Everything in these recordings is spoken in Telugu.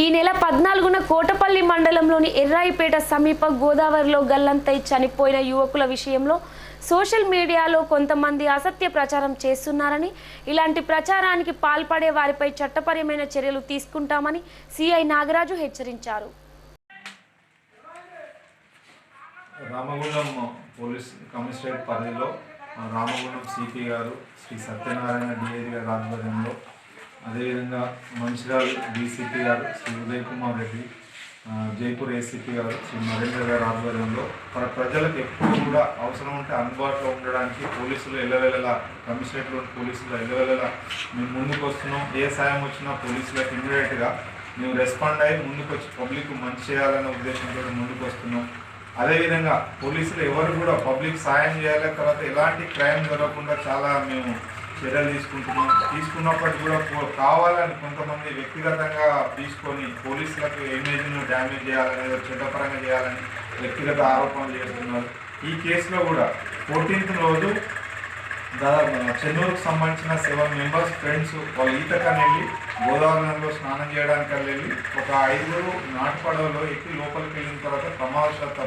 ఈ నెల పద్నాలుగున కోటపల్లి మండలంలోని ఎర్రాయిపేట సమీప గోదావరిలో గల్లంతై చనిపోయిన యువకుల విషయంలో సోషల్ మీడియాలో కొంతమంది అసత్య ప్రచారం చేస్తున్నారని ఇలాంటి ప్రచారానికి పాల్పడే వారిపై చట్టపరమైన చర్యలు తీసుకుంటామని సిఐ నాగరాజు హెచ్చరించారు. రామగుండం పోలీస్ కమిషనరేట్ పరిధిలో రామగుండం సిపి గారు శ్రీ సత్యనారాయణ డిఐజీ గారి ఆధ్వర్యంలో అదేవిధంగా మంచిర్యాల డీసీపీ గారు శ్రీ ఉదయ్ కుమార్ రెడ్డి జైపూర్ ఏసీపీ గారు శ్రీ నరేంద్ర గారి ఆధ్వర్యంలో మన ప్రజలకు ఎప్పుడు కూడా అవసరం ఉంటే అందుబాటులో ఉండడానికి పోలీసులు ఎల్లవెల్లలా కమిషనరేట్లోని పోలీసులు ఎల్లవెల్లలా మేము ముందుకు వస్తున్నాం. ఏ సాయం వచ్చినా పోలీసులకు ఇమ్మీడియట్గా మేము రెస్పాండ్ అయ్యి ముందుకు వచ్చి పబ్లిక్ మంచి చేయాలనే ఉద్దేశంతో ముందుకు వస్తున్నాం. అదేవిధంగా పోలీసులు ఎవరు కూడా పబ్లిక్ సాయం చేయాలి తర్వాత ఎలాంటి క్రైమ్ జరగకుండా చాలా మేము చర్యలు తీసుకుంటున్నాం. తీసుకున్నప్పటికీ కూడా కావాలని కొంతమంది వ్యక్తిగతంగా తీసుకొని పోలీసులకు ఇమేజ్ను డ్యామేజ్ చేయాలని చట్టపరంగా చేయాలని వ్యక్తిగత ఆరోపణలు చేస్తున్నారు. ఈ కేసులో కూడా ఫోర్టీన్త్ రోజు దాదాపు చెన్నూరుకు సంబంధించిన సెవెన్ మెంబర్స్ ఫ్రెండ్స్ వాళ్ళు ఈతకని వెళ్ళి గోదావరి నదిలో స్నానం చేయడానికి వెళ్ళి ఒక ఐదుగురు నాటు పడవలో ఎక్కి లోపలికి వెళ్ళిన తర్వాత ప్రమాదశాత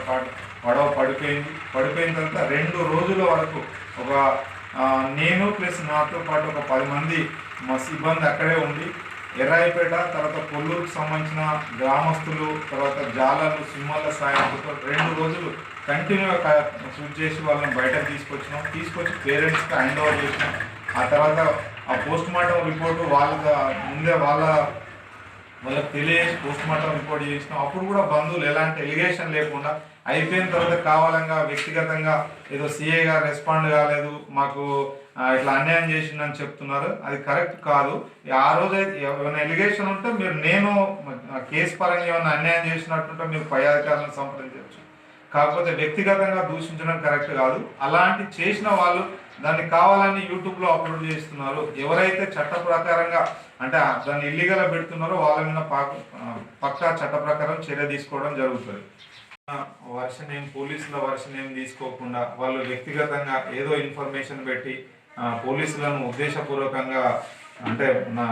పడవ పడిపోయింది. పడిపోయిన తర్వాత రెండు రోజుల వరకు ఒక నేను ప్లస్ నాతో పాటు ఒక పది మంది మా సిబ్బంది అక్కడే ఉండి ఎర్రాయిపేట తర్వాత కొల్లూరుకు సంబంధించిన గ్రామస్తులు తర్వాత జాలర్లు సింహాల సాయంతో రెండు రోజులు కంటిన్యూగా షూట్ చేసి వాళ్ళని బయటకు తీసుకొచ్చినాం. తీసుకొచ్చి పేరెంట్స్కి హ్యాండ్ ఓవర్ చేసినాం. ఆ తర్వాత ఆ పోస్ట్ మార్టం రిపోర్టు వాళ్ళ ముందే వాళ్ళ వాళ్ళకి తెలియజేసి పోస్ట్ మార్టం రిపోర్ట్ చేసినాం అప్పుడు కూడా బంధువులు ఎలాంటి ఎలిగేషన్ లేకుండా అయిపోయిన తర్వాత కావాలంగా వ్యక్తిగతంగా ఏదో సిఏ గారు రెస్పాండ్ కాలేదు మాకు ఇట్లా అన్యాయం చేసిందని చెప్తున్నారు. అది కరెక్ట్ కాదు. ఆ రోజు అయితే ఏమైనా ఎలిగేషన్ ఉంటే మీరు నేను కేసు పరంగా ఏమైనా అన్యాయం చేసినట్టుంటే మీరు పై అధికారులను సంప్రదించవచ్చు. కాకపోతే వ్యక్తిగతంగా దూషించడం కరెక్ట్ కాదు. అలాంటి చేసిన వాళ్ళు దాన్ని కావాలని యూట్యూబ్లో అప్లోడ్ చేస్తున్నారు. ఎవరైతే చట్ట ప్రకారంగా అంటే దాన్ని ఇల్లీగల్గా పెడుతున్నారో వాళ్ళ మీద పక్కా చట్ట ప్రకారం చర్య తీసుకోవడం జరుగుతుంది. వర్షన్ ఏం పోలీసుల వర్షన్ ఏం తీసుకోకుండా వాళ్ళు వ్యక్తిగతంగా ఏదో ఇన్ఫర్మేషన్ పెట్టి పోలీసులను ఉద్దేశపూర్వకంగా అంటే నా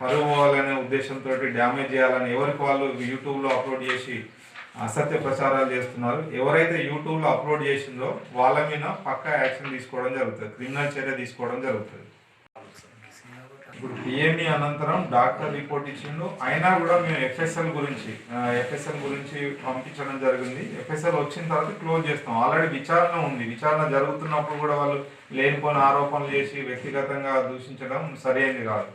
పరువు పోవాలనే ఉద్దేశంతో డ్యామేజ్ చేయాలని ఎవరికి వాళ్ళు యూట్యూబ్లో అప్లోడ్ చేసి అసత్య ప్రచారాలు చేస్తున్నారు. ఎవరైతే యూట్యూబ్లో అప్లోడ్ చేసిందో వాళ్ళ మీద పక్కా యాక్షన్ తీసుకోవడం జరుగుతుంది. క్రిమినల్ చర్య తీసుకోవడం జరుగుతుంది. ఇప్పుడు పిఎంఈ అనంతరం డాక్టర్ రిపోర్ట్ ఇచ్చిండు. అయినా కూడా మేము ఎఫ్ఎస్ఎల్ గురించి ఎఫ్ఎస్ఎల్ గురించి పంపించడం జరిగింది. ఎఫ్ఎస్ఎల్ వచ్చిన తర్వాత క్లోజ్ చేస్తాం. ఆల్రెడీ విచారణ ఉంది. విచారణ జరుగుతున్నప్పుడు కూడా వాళ్ళు లేనిపోయిన ఆరోపణలు చేసి వ్యక్తిగతంగా దూషించడం సరైనది కాదు.